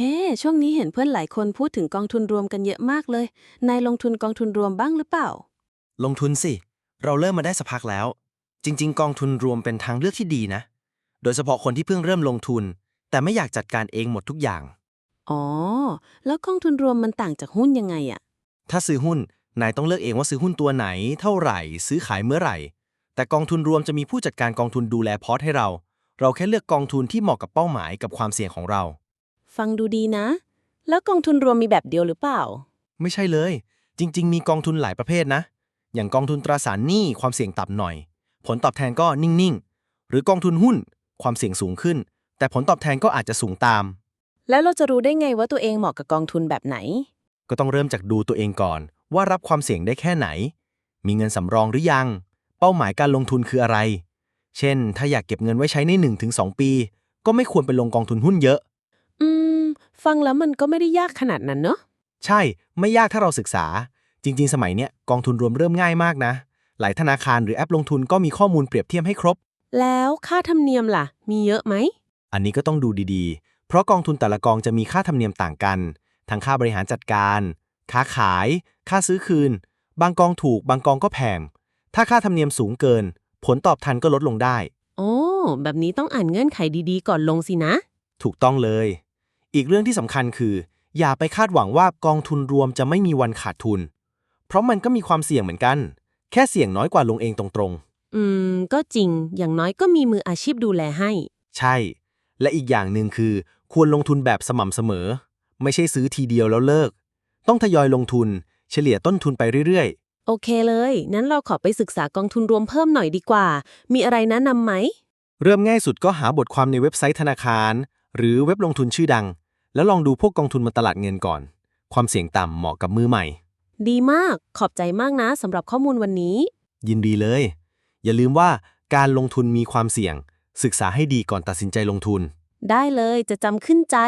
เฮ้ช่วงนี้เห็นเพื่อนหลายคนพูดถึงกองทุนรวมกันเยอะมากเลย นายลงทุนกองทุนรวมบ้างหรือเปล่า ลงทุนสิ เราเริ่มมาได้สักพักแล้ว จริง ๆ กองทุนรวมเป็นทางเลือกที่ดีนะ โดยเฉพาะคนที่เพิ่งเริ่มลงทุน แต่ไม่อยากจัดการเองหมดทุกอย่าง อ๋อ แล้วกองทุนรวมมันต่างจากหุ้นยังไงอะถ้าซื้อหุ้น นายต้องเลือกเองว่าซื้อหุ้นตัวไหน เท่าไหร่ ซื้อขายเมื่อไหร่ แต่กองทุนรวมจะมีผู้จัดการกองทุนดูแลพอร์ตให้เรา เราแค่เลือกกองทุนที่เหมาะกับเป้าหมายกับความเสี่ยงของเรา ฟังดูดีนะ แล้วกองทุนรวมมีแบบเดียวหรือเปล่า ไม่ใช่เลย จริง ๆ มีกองทุนหลายประเภทนะ อย่างกองทุนตราสารหนี้ความเสี่ยงต่ำหน่อย ผลตอบแทนก็นิ่ง ๆ หรือกองทุนหุ้นความเสี่ยงสูงขึ้น แต่ผลตอบแทนก็อาจจะสูงตาม แล้วเราจะรู้ได้ไงว่าตัวเองเหมาะกับกองทุนแบบไหน ก็ต้องเริ่มจากดูตัวเองก่อน ว่ารับความเสี่ยงได้แค่ไหน มีเงินสำรองหรือยัง เป้าหมายการลงทุนคืออะไร เช่น ถ้าอยากเก็บเงินไว้ใช้ใน 1-2 ปี ก็ไม่ควรไปลงกองทุนหุ้นเยอะ อืม ฟังแล้วมันก็ไม่ได้ยากขนาดนั้นเนอะใช่ ไม่ยากถ้าเราศึกษา จริง ๆ สมัยเนี้ยกองทุนรวมเริ่มง่ายมากนะ หลายธนาคารหรือแอปลงทุนก็มีข้อมูลเปรียบเทียบให้ครบ แล้วค่าธรรมเนียมล่ะ มีเยอะไหม อันนี้ก็ต้องดูดีๆ เพราะกองทุนแต่ละกองจะมีค่าธรรมเนียมต่างกัน ทั้งค่าบริหารจัดการค่าขาย ค่าซื้อคืน บางกองถูก บางกองก็แพง ถ้าค่าธรรมเนียมสูงเกิน ผลตอบแทนก็ลดลงได้ โอ้ แบบนี้ต้องอ่านเงื่อนไขดีๆ ก่อนลงสินะ ถูกต้องเลย อีกเรื่องที่สำคัญคือ อย่าไปคาดหวังว่ากองทุนรวมจะไม่มีวันขาดทุน เพราะมันก็มีความเสี่ยงเหมือนกัน แค่เสี่ยงน้อยกว่าลงเองตรงๆอืม ก็จริง อย่างน้อยก็มีมืออาชีพดูแลให้ใช่ และอีกอย่างหนึ่งคือ ควรลงทุนแบบสม่ำเสมอ ไม่ใช่ซื้อทีเดียวแล้วเลิก ต้องทยอยลงทุน เฉลี่ยต้นทุนไปเรื่อยโอเคเลย นั้นเราขอไปศึกษากองทุนรวมเพิ่มหน่อยดีกว่า มีอะไรแนะนำไหม ๆ เริ่มง่ายสุดก็หาบทความในเว็บไซต์ธนาคาร หรือเว็บลงทุนชื่อดัง แล้วลองดูพวกกองทุนบนตลาดเงินก่อน ความเสี่ยงต่ำเหมาะกับมือใหม่ ดีมาก ขอบใจมากนะสำหรับข้อมูลวันนี้ ยินดีเลย อย่าลืมว่าการลงทุนมีความเสี่ยง ศึกษาให้ดีก่อนตัดสินใจลงทุน ได้เลยจะจำขึ้นใจ